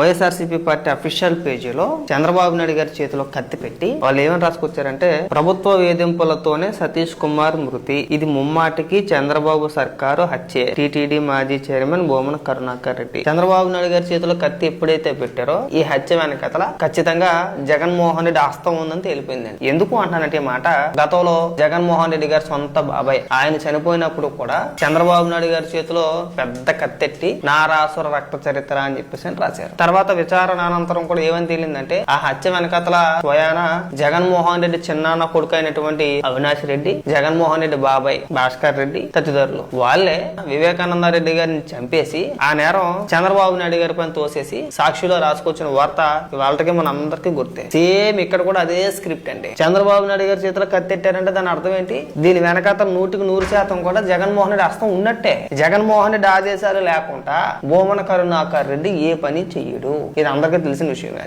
YSRCP party official పేజీలో చంద్రబాబు నాయుడు గారి చేతిలో కత్తి పెట్టి వాళ్ళు ఏమని రాసుకొచ్చారంటే ప్రభుత్వ వేధింపులతోనే సతీష్ కుమార్ మృతి. ఇది ముమ్మాటికి చంద్రబాబు సర్కారు హత్యే. టీటీడీ మాజీ చైర్మన్ బోమన కరుణాకర్ రెడ్డి. చంద్రబాబు నాయుడు గారి చేతిలో కత్తి ఎప్పుడైతే పెట్టారో ఈ హత్య వెనకతల ఖచ్చితంగా జగన్మోహన్ రెడ్డి ఆస్తం ఉందని తెలిపిందండి ఎందుకు అంటానంటే మాట? గతంలో జగన్మోహన్ రెడ్డి గారి సొంత బాబాయ్ ఆయన చనిపోయినప్పుడు కూడా చంద్రబాబు నాయుడు గారి చేతిలో పెద్ద కత్తెట్టి నారాసుర రక్త చరిత్ర అని చెప్పేసి అని రాశారు. తర్వాత విచారణ అనంతరం కూడా ఏమని తేలిందంటే ఆ హత్య వెనకతల స్వయాన జగన్మోహన్ రెడ్డి చిన్నాన్న కొడుకు అయినటువంటి అవినాష్ రెడ్డి జగన్మోహన్ రెడ్డి బాబాయ్ భాస్కర్ రెడ్డి తదితరులు. వాళ్ళే వివేకానంద రెడ్డి గారిని చంపేసి ఆ నేరం చంద్రబాబు నాయుడు గారి పైన తోసేసి సాక్షిలో రాసుకొచ్చిన వార్త వాళ్ళకి మన అందరికీ గుర్తే. సేమ్ ఇక్కడ కూడా అదే స్క్రిప్ట్ అండి. చంద్రబాబు నాయుడు గారి చేతిలో కత్తెట్టారంటే దాని అర్థం ఏంటి? దీని వెనకాత నూటికి నూరు శాతం కూడా జగన్మోహన్ రెడ్డి హస్తం ఉన్నట్టే. జగన్మోహన్ రెడ్డి ఆదేశాలు లేకుండా భూమన కరుణాకర్ రెడ్డి ఏ పని చెయ్యడు ఇది అందరికీ తెలిసిన విషయమే